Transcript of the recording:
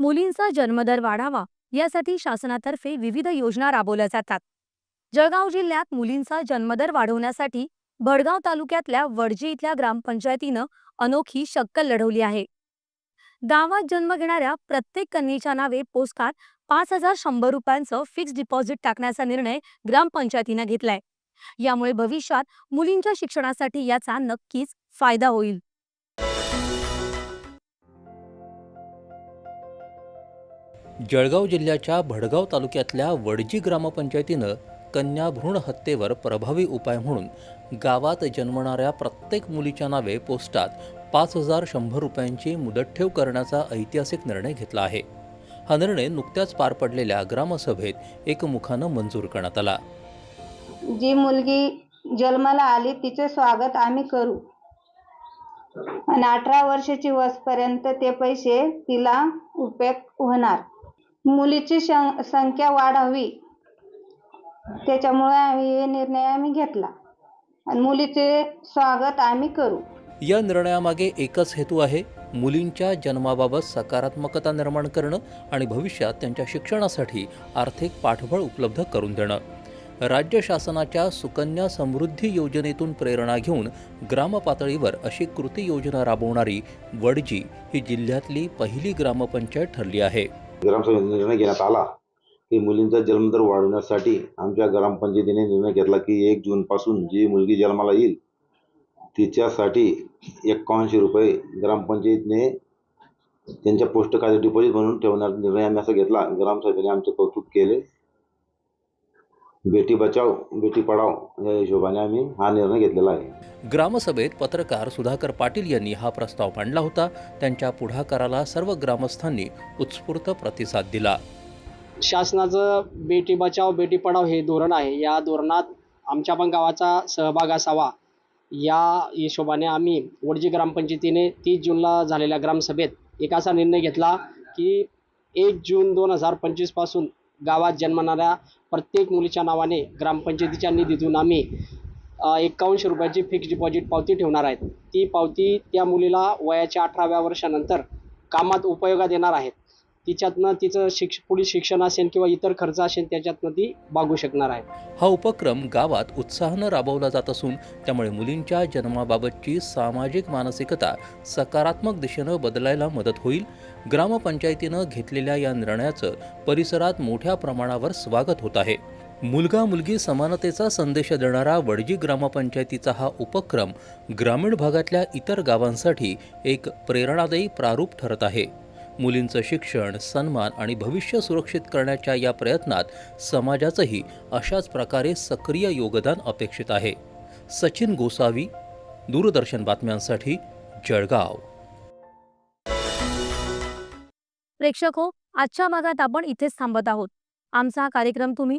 मुलींचा जन्मदर वाढावा यासाठी शासनातर्फे विविध योजना राबवल्या जातात. जळगाव जिल्ह्यात मुलींचा जन्मदर वाढवण्यासाठी भडगाव तालुक्यातल्या वडजी इथल्या ग्रामपंचायतीनं अनोखी शक्कल लढवली आहे. गावात जन्म घेणाऱ्या प्रत्येक कन्येच्या नावे पोस्टकार्ड पाच हजार शंभर रुपयांचं फिक्स डिपॉझिट टाकण्याचा निर्णय ग्रामपंचायतीनं घेतलाय. यामुळे भविष्यात मुलींच्या शिक्षणासाठी याचा नक्कीच फायदा होईल. जळगाव जिल्ह्याच्या भडगाव तालुक्यातल्या वडजी ग्रामपंचायतीनं कन्या भ्रूण हत्येवर प्रभावी उपाय म्हणून गावात जन्मणाऱ्या प्रत्येक मुलीच्या नावे पोस्टात पाच हजार शंभर रुपयांची मुदत ठेव करण्याचा ऐतिहासिक निर्णय घेतला आहे. हा निर्णय नुकत्याच पार पडलेल्या ग्रामसभेत एकमुखानं मंजूर करण्यात आला. जी मुलगी जन्माला आली तिचे स्वागत आम्ही करू. आणि अठरा वर्षाची वसपर्यंत ते पैसे तिला उपयोग होणार. मुलीची शं संख्या वाढावी. त्याच्यामुळे आम्ही हे निर्णय आम्ही घेतला. आणि मुलीचे स्वागत आम्ही करू. या निर्णयामागे एकच हेतू आहे मुलींच्या जन्माबाबत सकारात्मकता निर्माण करणं आणि भविष्यात त्यांच्या शिक्षणासाठी आर्थिक पाठबळ उपलब्ध करून देणं. राज्य शासनाच्या सुकन्या समृद्धी योजनेतून प्रेरणा घेऊन ग्रामपातळीवर अशी कृती योजना राबवणारी वडजी ही जिल्ह्यातली पहिली ग्रामपंचायत ठरली आहे. ग्रामसभेत निर्णय घेण्यात आला की मुलींचा जन्मदर वाढवण्यासाठी आमच्या ग्रामपंचायतीने निर्णय घेतला की एक जूनपासून जी मुलगी जन्माला येईल तिच्यासाठी एक्कावनशे रुपये ग्रामपंचायतीने त्यांच्या पोस्ट खाते डिपॉझिट म्हणून ठेवण्याचा निर्णय आम्ही असा घेतला. ग्रामसभेने आमचे कौतुक केले. बेटी बचाव बेटी पढाव या हिशोबाने आम्ही हा निर्णय घेतलेला आहे. ग्रामसभेत पत्रकार सुधाकर पाटील यांनी हा प्रस्ताव मांडला होता. त्यांच्या पुढाकाराला सर्व ग्रामस्थांनी उत्स्फूर्त प्रतिसाद दिला. शासनाचं बेटी बचाव बेटी पढाव हे धोरण आहे. या धोरणात आमच्या पण गावाचा सहभाग असावा. या हिशोबाने आम्ही वडजी ग्रामपंचायतीने तीस जूनला झालेल्या ग्रामसभेत एक असा निर्णय घेतला की एक जून दोन हजार पंचवीसपासून गावात जन्मणाऱ्या प्रत्येक मुलीच्या नावाने ग्रामपंचायतीच्या निधीतून आम्ही एकावन्नशे एक्कावनशे रुपयाची फिक्स डिपॉझिट पावती ठेवणार आहेत. ती पावती त्या मुलीला वयाच्या अठराव्या वर्षानंतर कामात उपयोगात येणार आहेत. तिच्यातनं तिचं शिक्ष पुढील शिक्षण असेल किंवा इतर खर्च असेल त्याच्यातनं ती भागू शकणार आहे. हा उपक्रम गावात उत्साहानं राबवला जात असून त्यामुळे मुलींच्या जन्माबाबतची सामाजिक मानसिकता सकारात्मक दिशेनं बदलायला मदत होईल. ग्रामपंचायतीनं घेतलेल्या या निर्णयाचं परिसरात मोठ्या प्रमाणावर स्वागत होत आहे. मुलगा मुलगी समानतेचा संदेश देणारा वडजी ग्रामपंचायतीचा हा उपक्रम ग्रामीण भागातल्या इतर गावांसाठी एक प्रेरणादायी प्रारूप ठरत आहे. मुलींचं शिक्षण सन्मान आणि भविष्य सुरक्षित करण्याच्या या प्रयत्नात समाजाचंही अशाच प्रकारे सक्रिय योगदान अपेक्षित आहे. सचिन गोसावी दूरदर्शन बातम्यांसाठी जळगाव. प्रेक्षक हो आजच्या भागात आपण इथेच थांबत आहोत. आमचा हा कार्यक्रम तुम्ही